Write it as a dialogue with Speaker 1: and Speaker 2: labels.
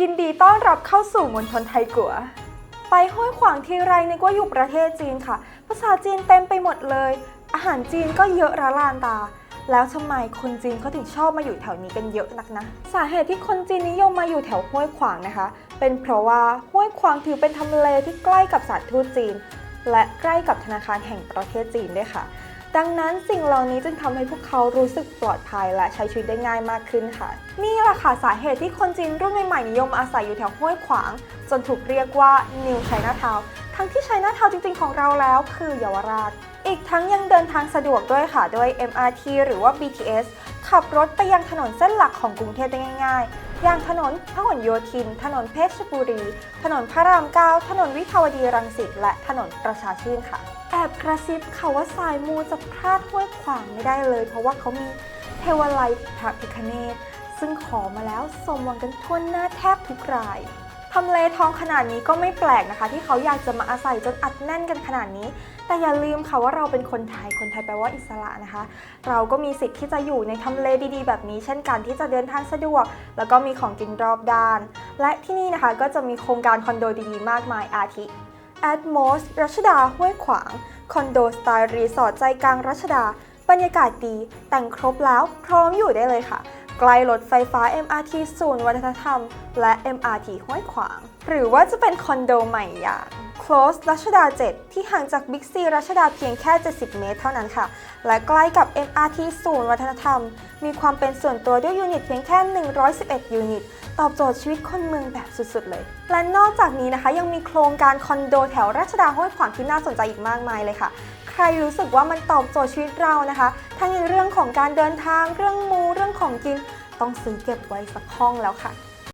Speaker 1: ยินดีต้อนรับเข้าสู่มณฑลไทยกัว ไปห้วยขวางทีไรนึกว่าอยู่ประเทศจีนค่ะ ภาษาจีนเต็มไปหมดเลย อาหารจีนก็เยอะระลานตา แล้วทำไมคนจีนเขาถึงชอบมาอยู่แถวนี้กันเยอะนักนะ สาเหตุที่คนจีนนิยมมาอยู่แถวห้วยขวางนะคะ เป็นเพราะว่าห้วยขวางถือเป็นทำเลที่ใกล้กับสถานทูตจีน และใกล้กับธนาคารแห่งประเทศจีนด้วยค่ะ ดังนั้นสิ่งเหล่านี้จึงทำให้พวกเขารู้สึกปลอดภัยและใช้ชีวิตได้ง่ายมากขึ้นค่ะ นี่แหละค่ะสาเหตุที่คนจีนรุ่นใหม่ๆนิยมอาศัยอยู่แถวห้วยขวาง จนถูกเรียกว่า New Chinatown ทั้งที่ Chinatown จริงๆของเราแล้วคือเยาวราช อีกทั้งยังเดินทางสะดวกด้วยค่ะ ด้วย MRT หรือว่า BTS ขับรถไปยังถนนเส้นหลักของกรุงเทพได้ง่ายๆ อย่างถนนพหลโยธิน ถนนเพชรบุรี ถนนพระรามเก้า ถนนวิภาวดีรังสิต และถนนประชาชื่นค่ะ แอบกระซิบค่ะว่าสายมูจะพลาดห้วยขวางไม่ได้เลย เพราะว่าเขามีเทวไลพระพิคเนตซึ่งขอมาแล้วสมหวังกันทั่วหน้าแทบทุกราย ทำเลทองขนาดนี้ก็ไม่แปลกนะคะ ที่เขาอยากจะมาอาศัยจนอัดแน่นกันขนาดนี้ แต่อย่าลืมค่ะว่าเราเป็นคนไทย คนไทยแปลว่าอิสระนะคะ เราก็มีสิทธิ์ที่จะอยู่ในทำเลดีๆ แบบนี้ เช่นกันที่จะเดินทางสะดวก แล้วก็มีของกินรอบด้าน และที่นี่นะคะก็จะมีโครงการคอนโดดีๆมากมายอาทิ Atmos รัชดาห้วยขวาง คอนโดสไตล์รีสอร์ทใจกลางรัชดา บรรยากาศดีแต่งครบแล้วพร้อมอยู่ได้เลยค่ะ ใกล้รถไฟฟ้า MRT ศูนย์วัฒนธรรม และ MRT ห้วยขวาง หรือว่าจะเป็นคอนโดใหม่อย่าง Close รัชดา 7 ที่ห่างจาก Big C รัชดาเพียงแค่ 70 เมตรเท่านั้นค่ะ และใกล้กับ MRT ศูนย์วัฒนธรรม มีความเป็นส่วนตัวด้วยยูนิตเพียงแค่ 111 ยูนิต ตอบโจทย์ชีวิตคนเมืองแบบสุดๆ เลย และนอกจากนี้นะคะยังมีโครงการคอนโดแถวรัชดาห้วยขวางที่น่าสนใจอีกมากมายเลยค่ะ ใครรู้สึกว่ามันตอบโจทย์ชีวิตเรานะคะ ทั้งในเรื่องของการเดินทางเรื่องมู เรื่องของกิน ต้องซื้อเก็บไว้สักห้องแล้วค่ะ